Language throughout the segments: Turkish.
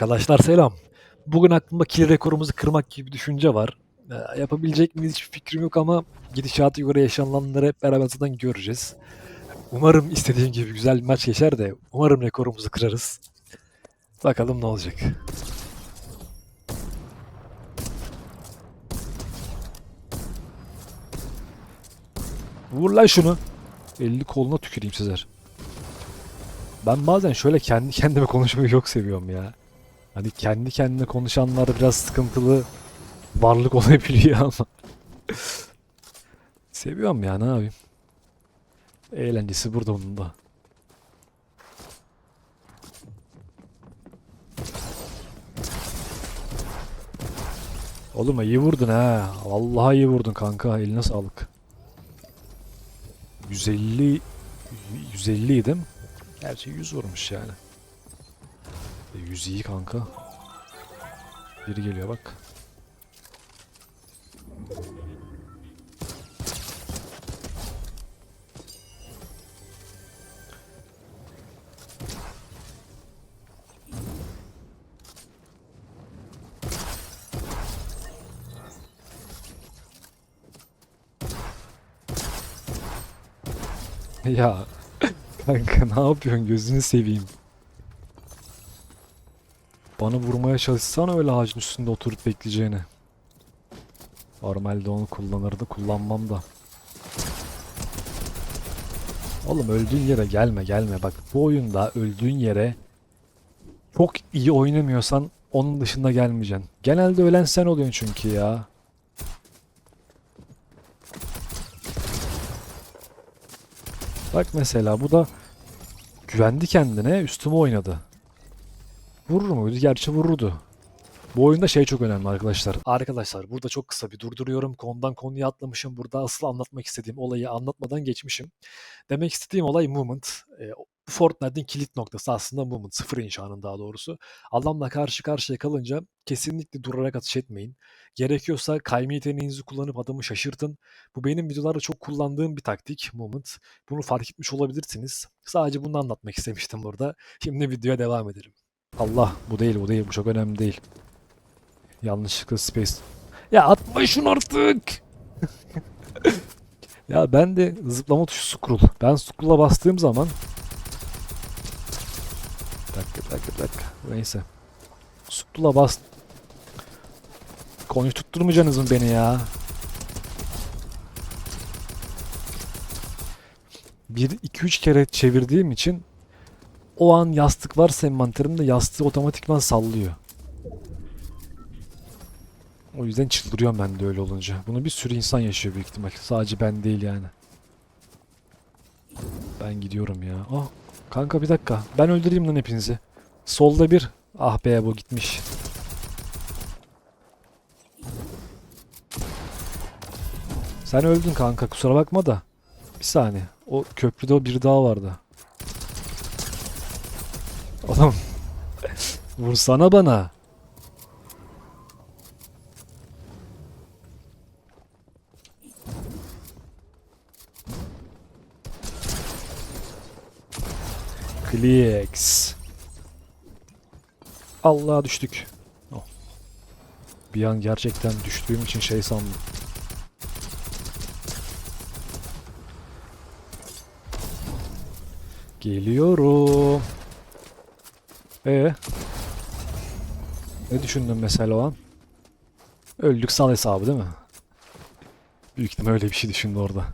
Arkadaşlar selam. Bugün aklımda kill rekorumuzu kırmak gibi bir düşünce var. Ee, yapabilecek miyiz hiçbir fikrim yok ama gidişatı göre yaşananları hep beraber zaten göreceğiz. Umarım istediğim gibi güzel bir maç geçer de umarım rekorumuzu kırarız. Bakalım ne olacak. Vur lan şunu. Elini koluna tüküreyim sizler. Ben bazen şöyle kendi kendime konuşmayı çok seviyorum ya. Hani kendi kendine konuşanlar biraz sıkıntılı varlık olabiliyor ama. Seviyorum ya ne yapayım. Eğlencesi burada onun da. Oğlum iyi vurdun ha. Vallahi iyi vurdun kanka. Eline sağlık. 150 150 idim. Gerçi 100 vurmuş yani. E, 100 iyi kanka. Biri geliyor bak. Ya kanka ne yapıyorsun gözünü seveyim. Bana vurmaya çalışsana öyle ağacın üstünde oturup bekleyeceğini. Normalde onu kullanırdı kullanmam da. Oğlum öldüğün yere gelme gelme bak bu oyunda öldüğün yere çok iyi oynamıyorsan onun dışında gelmeyeceksin. Genelde ölen sen oluyorsun çünkü ya. Bak mesela bu da güvendi kendine üstüme oynadı. Vurur muydu? Gerçi vururdu. Bu oyunda şey çok önemli arkadaşlar. Arkadaşlar burada çok kısa bir durduruyorum. Konudan konuya atlamışım. Burada asıl anlatmak istediğim olayı anlatmadan geçmişim. Demek istediğim olay Movement. E, bu Fortnite'in kilit noktası aslında Movement. Sıfır inşanın daha doğrusu. Adamla karşı karşıya kalınca kesinlikle durarak atış etmeyin. Gerekiyorsa kayma yeteneğinizi kullanıp adamı şaşırtın. Bu benim videolarda çok kullandığım bir taktik Movement. Bunu fark etmiş olabilirsiniz. Sadece bunu anlatmak istemiştim burada. Şimdi videoya devam edelim. Allah bu değil bu değil bu çok önemli değil. Yanlışlıkla space. Ya atma şunu artık. ya ben de zıplama tuşu scroll. Ben scroll'a bastığım zaman bir dakika bir dakika bir dakika. Neyse. Scroll'a bas. Konuyu tutturmayacaksınız mı beni ya? Bir, iki, üç kere çevirdiğim için o an yastık varsa envanterimde yastığı otomatikman sallıyor. O yüzden çıldırıyorum ben de öyle olunca. Bunu bir sürü insan yaşıyor büyük ihtimal. Sadece ben değil yani. Ben gidiyorum ya. Ah kanka bir dakika. Ben öldüreyim lan hepinizi. Solda bir. Ah be bu gitmiş. Sen öldün kanka kusura bakma da. Bir saniye. O köprüde o biri daha vardı. Oğlum. Vursana bana. Klix. Allah'a düştük. Oh. Bir an gerçekten düştüğüm için şey sandım. Geliyorum. Ee? Ne düşündün mesela o an? Öldük sal hesabı değil mi? Büyük ihtimal öyle bir şey düşündü orada.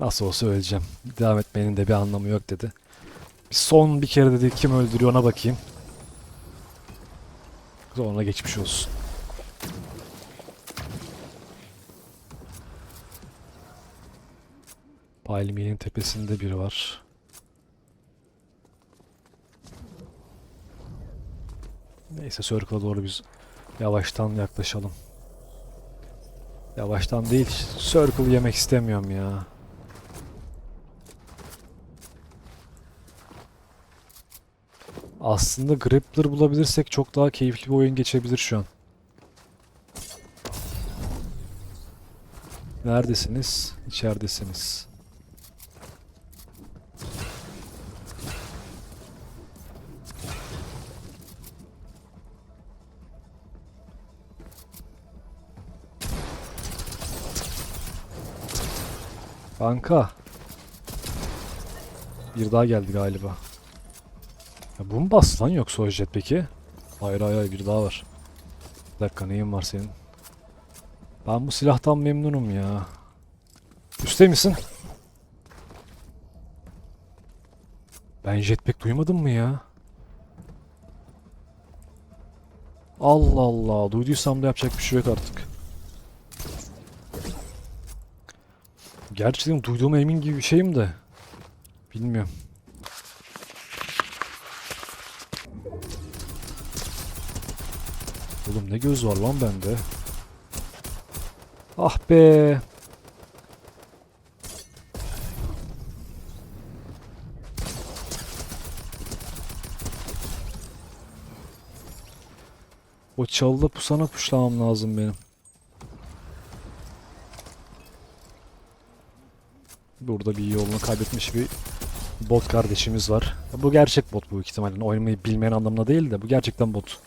Nasıl olsa öleceğim. Devam etmenin de bir anlamı yok dedi. Bir son bir kere dedi kim öldürüyor ona bakayım. Sonra geçmiş olsun. Palmiye'nin tepesinde biri var. Neyse Circle'a doğru biz yavaştan yaklaşalım. Yavaştan değil, Circle yemek istemiyorum ya. Aslında Grappler bulabilirsek çok daha keyifli bir oyun geçebilir şu an. Neredesiniz? İçeridesiniz. Kanka. Bir daha geldi galiba. Ya bu mu bastı lan yoksa o jet peki? Hayır hayır hayır, bir daha var. Bir dakika neyin var senin? Ben bu silahtan memnunum ya. Üste misin? Ben jetpack duymadım mı ya? Allah Allah. Duyduysam da yapacak bir şey yok artık. Gerçekten duyduğuma emin gibi bir şeyim de. Bilmiyorum. Oğlum ne göz var lan bende. Ah be. O çalıda pusana puşlamam lazım benim. Burada bir yolunu kaybetmiş bir bot kardeşimiz var. Bu gerçek bot bu ihtimalle. Oynamayı bilmeyen anlamına değil de bu gerçekten bot.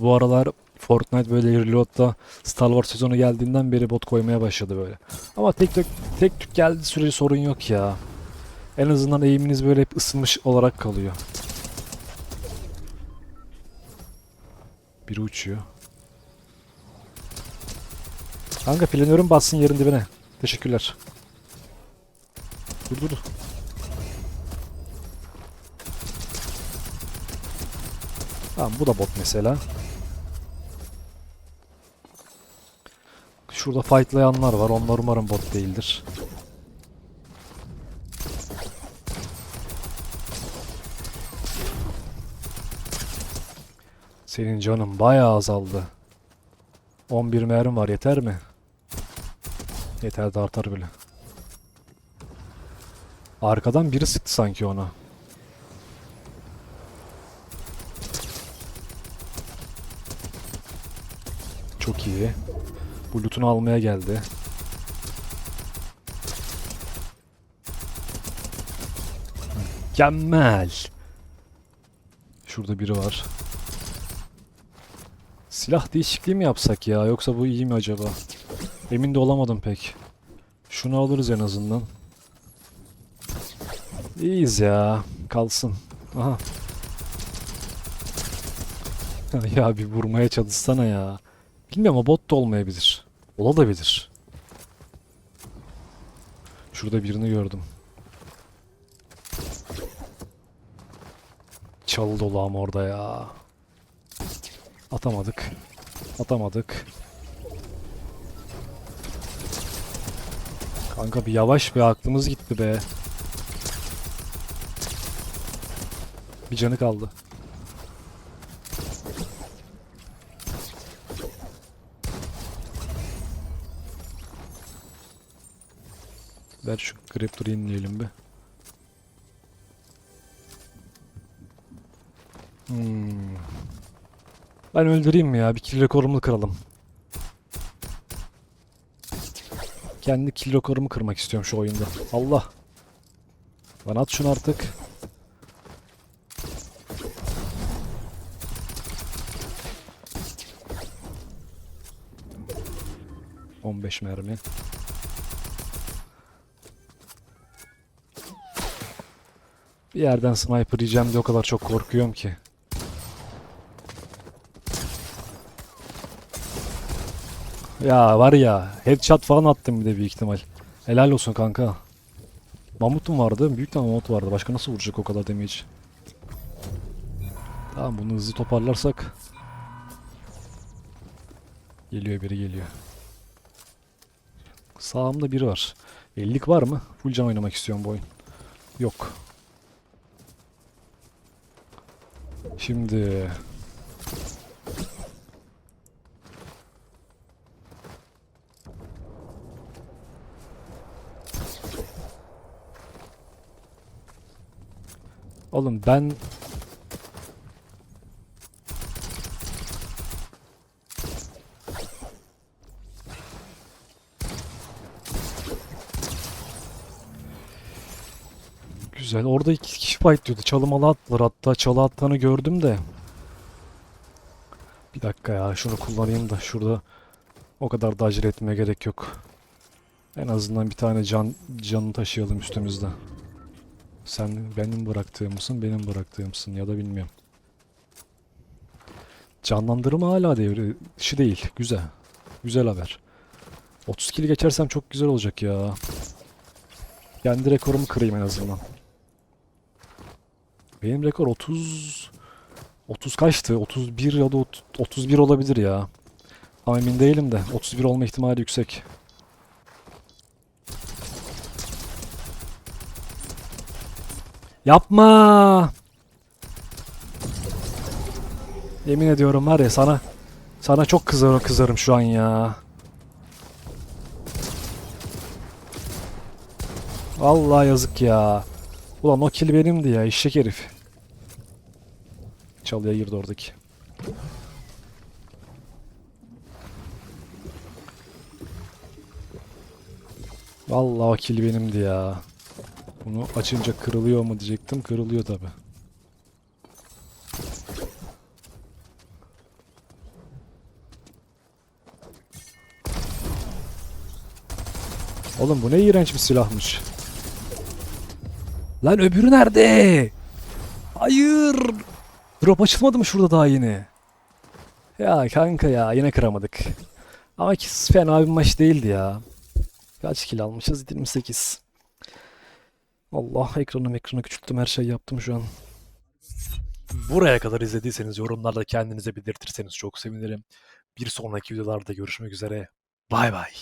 Bu aralar Fortnite böyle Reload'da Star Wars sezonu geldiğinden beri bot koymaya başladı böyle. Ama tek tek tek tük geldi sürece sorun yok ya. En azından eğiminiz böyle hep ısınmış olarak kalıyor. Biri uçuyor. Kanka planörüm bassın yerin dibine. Teşekkürler. Dur dur. Tamam bu da bot mesela. Şurada fightlayanlar var. Onlar umarım bot değildir. Senin canın bayağı azaldı. 11 mermi var yeter mi? Yeter de artar bile. Arkadan biri sıktı sanki ona. Çok iyi. Bu loot'unu almaya geldi. Mükemmel. Şurada biri var. Silah değişikliği mi yapsak ya yoksa bu iyi mi acaba? Emin de olamadım pek. Şunu alırız en azından. İyiyiz ya. Kalsın. Aha. ya bir vurmaya çalışsana ya. Bilmiyorum o bot da olmayabilir. Olabilir. Şurada birini gördüm. Çalı ama orada ya. Atamadık. Atamadık. Kanka bir yavaş be aklımız gitti be. Bir canı kaldı. Ver şu Graptor'u inleyelim bir. Hmm. Ben öldüreyim mi ya? Bir kill rekorumu kıralım. Kendi kill rekorumu kırmak istiyorum şu oyunda. Allah. Bana at şunu artık. On beş mermi. Bir yerden sniper yiyeceğim diye o kadar çok korkuyorum ki. Ya var ya headshot falan attım bir de büyük ihtimal. Helal olsun kanka. Mamut mu vardı? Büyük tane mamut vardı. Başka nasıl vuracak o kadar damage? Tamam bunu hızlı toparlarsak. Geliyor biri geliyor. Sağımda biri var. 50'lik var mı? Full can oynamak istiyorum bu oyun. Yok. Şimdi Oğlum ben Güzel. Orada iki kişi fight diyordu. Çalımalı attılar. Hatta çalı attığını gördüm de. Bir dakika ya. Şunu kullanayım da şurada o kadar da acele etmeye gerek yok. En azından bir tane can canını taşıyalım üstümüzde. Sen benim bıraktığımsın, benim bıraktığımsın ya da bilmiyorum. Canlandırma hala devri dışı değil. Güzel. Güzel haber. 30 kill geçersem çok güzel olacak ya. Kendi rekorumu kırayım en azından. Benim rekor 30 30 kaçtı? 31 ya da ot- 31 olabilir ya. Ama emin değilim de 31 olma ihtimali yüksek. Yapma! Yemin ediyorum var ya sana sana çok kızarım kızarım şu an ya. Vallahi yazık ya. Ulan o kill benimdi ya eşek herif. Çalıya girdi oradaki. Vallahi o kill benimdi ya. Bunu açınca kırılıyor mu diyecektim. Kırılıyor tabi. Oğlum bu ne iğrenç bir silahmış. Lan öbürü nerede? Hayır. Drop açılmadı mı şurada daha yeni? Ya kanka ya yine kıramadık. Ama ki fena bir maç değildi ya. Kaç kill almışız? 28. Allah ekranım ekranı küçülttüm her şeyi yaptım şu an. Buraya kadar izlediyseniz yorumlarda kendinize belirtirseniz çok sevinirim. Bir sonraki videolarda görüşmek üzere. Bay bay.